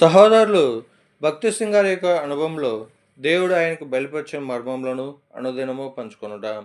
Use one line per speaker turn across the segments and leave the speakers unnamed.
సహోదరులు భక్తి సింగారి యొక్క అనుభవంలో దేవుడు ఆయనకు బయలుపరిచిన మర్మములను అనుదినము పంచుకొనుట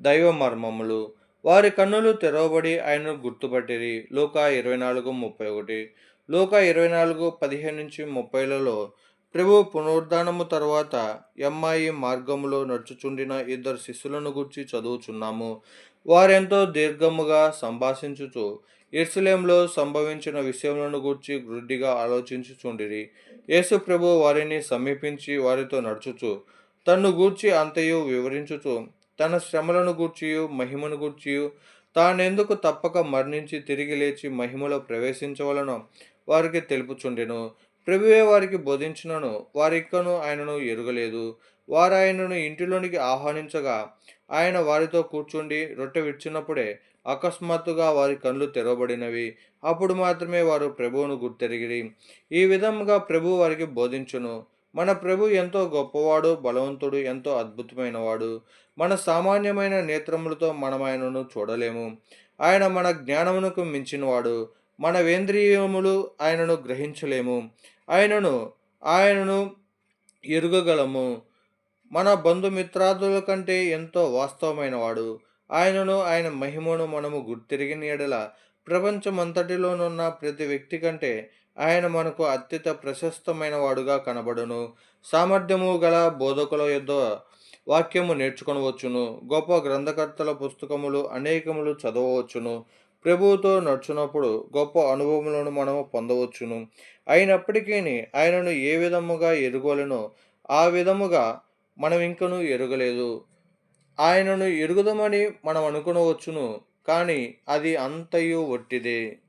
దైవ మర్మములు. వారి కన్నులు తెరవబడి ఆయనను గుర్తుపట్టిరి. లోక ఇరవై నాలుగు ముప్పై ఒకటి. లోక ఇరవై నాలుగు పదిహేను నుంచి ముప్పైలలో ప్రభు పునరుద్ధానము తర్వాత ఎమ్మాయి మార్గములో నడుచుచుండిన ఇద్దరు శిష్యులను గురించి చదువుచున్నాము. వారెంతో దీర్ఘముగా సంభాషించుచు ఎర్సలేంలో సంభవించిన విషయములను గూర్చి గ్రుడ్డిగా ఆలోచించుచుండిరి. యేసు ప్రభు వారిని సమీపించి వారితో నడుచుచు తన్ను గూర్చి అంతయు వివరించుచు తన శ్రమలను గూర్చియు మహిమను గూర్చియు తానెందుకు తప్పక మరణించి తిరిగి లేచి మహిమలో ప్రవేశించవలనో వారికి తెలుపుచుండెను. ప్రభువే వారికి బోధించినను వారిక్కను ఆయనను ఎరుగలేదు. వారు ఆయనను ఇంటిలోనికి ఆహ్వానించగా ఆయన వారితో కూర్చుండి రొట్టె విడిచినప్పుడే అకస్మాత్తుగా వారి కళ్ళు తెరవబడినవి. అప్పుడు మాత్రమే వారు ప్రభువును గుర్తెరిగిరి. ఈ విధముగా ప్రభు వారికి బోధించును. మన ప్రభు ఎంతో గొప్పవాడు బలవంతుడు ఎంతో అద్భుతమైనవాడు. మన సామాన్యమైన నేత్రములతో మనం ఆయనను చూడలేము. ఆయన మన జ్ఞానమునకు మించినవాడు. మన వేంద్రియములు ఆయనను గ్రహించలేము. ఆయనను ఆయనను ఎరుగగలము. మన బంధుమిత్రాదుల కంటే ఎంతో వాస్తవమైనవాడు. ఆయనను ఆయన మహిమను మనము గుర్తిరిగిన ఎడల ప్రపంచమంతటిలోనున్న ప్రతి వ్యక్తి కంటే ఆయన మనకు అత్యంత ప్రశస్తమైన వాడుగా కనబడును. సామర్థ్యము గల బోధకుల యొద్ద వాక్యము నేర్చుకొనవచ్చును. గొప్ప గ్రంథకర్తల పుస్తకములు అనేకములు చదవవచ్చును. ప్రభువుతో నడుచున్నప్పుడు గొప్ప అనుభవములను మనము పొందవచ్చును. అయినప్పటికీ ఆయనను ఏ విధముగా ఎరుగలనో ఆ విధముగా మనం ఇంకను ఎరగలేదు. ఆయనను ఎరుగుదామని మనం అనుకునవచ్చును కానీ అది అంతయు ఒట్టిదే.